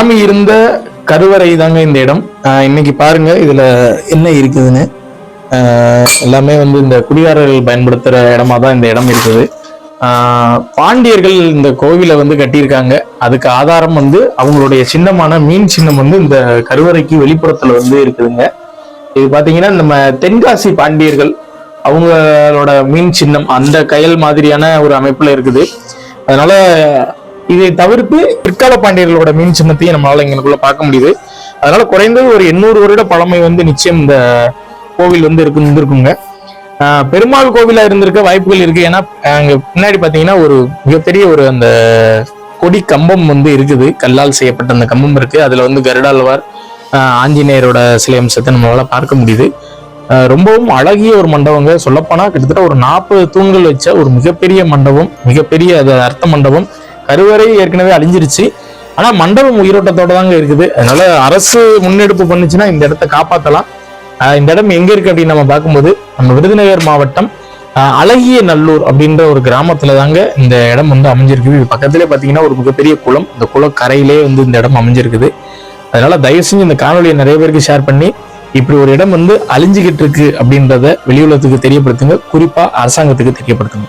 சாமி இருந்த கருவறை தாங்க இந்த இடம். இன்னைக்கு பாருங்க இதுல என்ன இருக்குதுன்னு. எல்லாமே வந்து இந்த குடிகாரர்கள் பயன்படுத்துற இடமா தான் இந்த இடம் இருக்குது. பாண்டியர்கள் இந்த கோவிலை வந்து கட்டியிருக்காங்க. அதுக்கு ஆதாரம் வந்து அவங்களுடைய சின்னமான மீன் சின்னம் வந்து இந்த கருவறைக்கு வெளிப்புறத்துல வந்து இருக்குதுங்க. இது பாத்தீங்கன்னா நம்ம தென்காசி பாண்டியர்கள் அவங்களோட மீன் சின்னம் அந்த கயல் மாதிரியான ஒரு அமைப்புல இருக்குது. அதனால இதை தவிர்த்து பிற்கால பாண்டியர்களோட மீன் சின்னத்தையும் நம்மளால இங்கனுக்குள்ள பார்க்க முடியுது. அதனால குறைந்தது ஒரு எண்ணூறு வருட பழமை வந்து நிச்சயம் இந்த கோவில் வந்து இருக்கு இருந்திருக்குங்க. பெருமாள் கோவிலா இருந்திருக்க வாய்ப்புகள் இருக்கு. ஏன்னா அங்க பின்னாடி பாத்தீங்கன்னா ஒரு மிகப்பெரிய ஒரு அந்த கொடி கம்பம் வந்து இருக்குது. கல்லால் செய்யப்பட்ட அந்த கம்பம் இருக்கு. அதுல வந்து கருடாழ்வார் ஆஞ்சநேயரோட சிலை அம்சத்தை நம்மளால பார்க்க முடியுது. ரொம்பவும் அழகிய ஒரு மண்டபங்க. சொல்லப்போனா கிட்டத்தட்ட ஒரு நாற்பது தூண்கள் வச்ச ஒரு மிகப்பெரிய மண்டபம் மிகப்பெரிய அது அர்த்த மண்டபம். கருவறை ஏற்கனவே அழிஞ்சிருச்சு. ஆனா மண்டபம் உயிரோட்டத்தோட தாங்க இருக்குது. அதனால அரசு முன்னெடுப்பு பண்ணுச்சுன்னா இந்த இடத்த காப்பாத்தலாம். இந்த இடம் எங்க இருக்கு அப்படின்னு நம்ம பார்க்கும்போது நம்ம விருதுநகர் மாவட்டம் அழகிய நல்லூர் அப்படின்ற ஒரு கிராமத்துல தாங்க இந்த இடம் வந்து அமைஞ்சிருக்குது. இது பக்கத்திலே பாத்தீங்கன்னா ஒரு மிகப்பெரிய குளம். இந்த குளக்கரையிலே வந்து இந்த இடம் அமைஞ்சிருக்குது. அதனால தயவு செஞ்சு இந்த காணொலியை நிறைய பேருக்கு ஷேர் பண்ணி இப்படி ஒரு இடம் வந்து அழிஞ்சுகிட்டு இருக்கு அப்படின்றத வெளியுலகத்துக்கு தெரியப்படுத்துங்க. குறிப்பா அரசாங்கத்துக்கு தெரியப்படுத்துங்க.